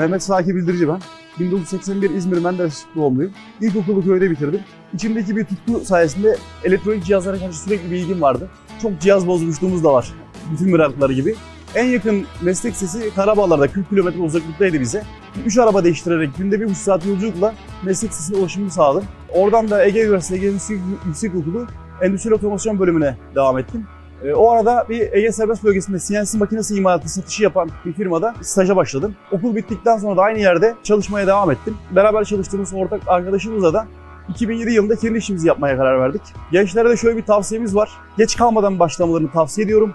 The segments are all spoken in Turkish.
Mehmet Saki Bildirici ben. 1981 İzmir Menderes doğumluyum. İlkokulu köyde bitirdim. İçimdeki bir tutku sayesinde elektronik cihazlara karşı sürekli bir ilgim vardı. Çok cihaz bozmuşluğumuz da var. Bütün merakları gibi. En yakın meslek sesi Karabağlar'da 40 kilometre uzaklıktaydı bize. 3 araba değiştirerek günde bir buçuk saat yolculukla meslek sesine ulaşımını sağladım. Oradan da Ege Üniversitesi Ege Yüksek, Yüksekokulu Endüstri Otomasyon bölümüne devam ettim. Ee, O arada bir Ege Serbest Bölgesi'nde CNC makinesi imalatı satışı yapan bir firmada staja başladım. Okul bittikten sonra da aynı yerde çalışmaya devam ettim. Beraber çalıştığımız ortak arkadaşımızla da 2007 yılında kendi işimizi yapmaya karar verdik. Gençlere de şöyle bir tavsiyemiz var. Geç kalmadan başlamalarını tavsiye ediyorum.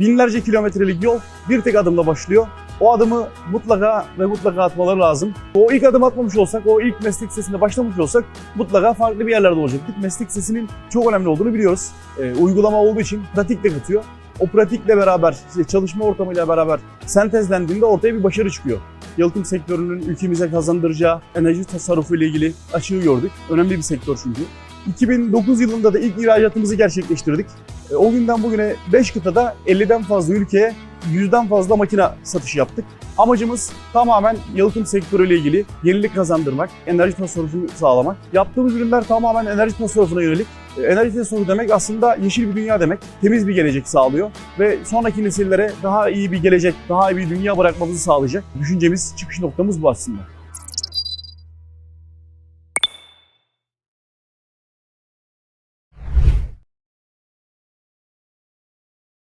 Binlerce kilometrelik yol bir tek adımla başlıyor. O adımı mutlaka ve mutlaka atmaları lazım. O ilk adım atmamış olsak, o ilk meslek sesinde başlamış olsak mutlaka farklı bir yerlerde olacaktık. Meslek sesinin çok önemli olduğunu biliyoruz. Ee, uygulama olduğu için pratik de katıyor. O pratikle beraber, çalışma ortamıyla beraber sentezlendiğinde ortaya bir başarı çıkıyor. Yalıtım sektörünün ülkemize kazandıracağı enerji tasarrufu ile ilgili açığı gördük. Önemli bir sektör çünkü. 2009 yılında da ilk ihracatımızı gerçekleştirdik. E, O günden bugüne 5 kıtada 50'den fazla ülkeye 100'den fazla makine satışı yaptık. Amacımız tamamen yalıtım sektörüyle ilgili yenilik kazandırmak, enerji tasarrufunu sağlamak. Yaptığımız ürünler tamamen enerji tasarrufuna yönelik. E, Enerji tasarrufu demek aslında yeşil bir dünya demek. Temiz bir gelecek sağlıyor ve sonraki nesillere daha iyi bir gelecek, daha iyi bir dünya bırakmamızı sağlayacak. Düşüncemiz, çıkış noktamız bu aslında.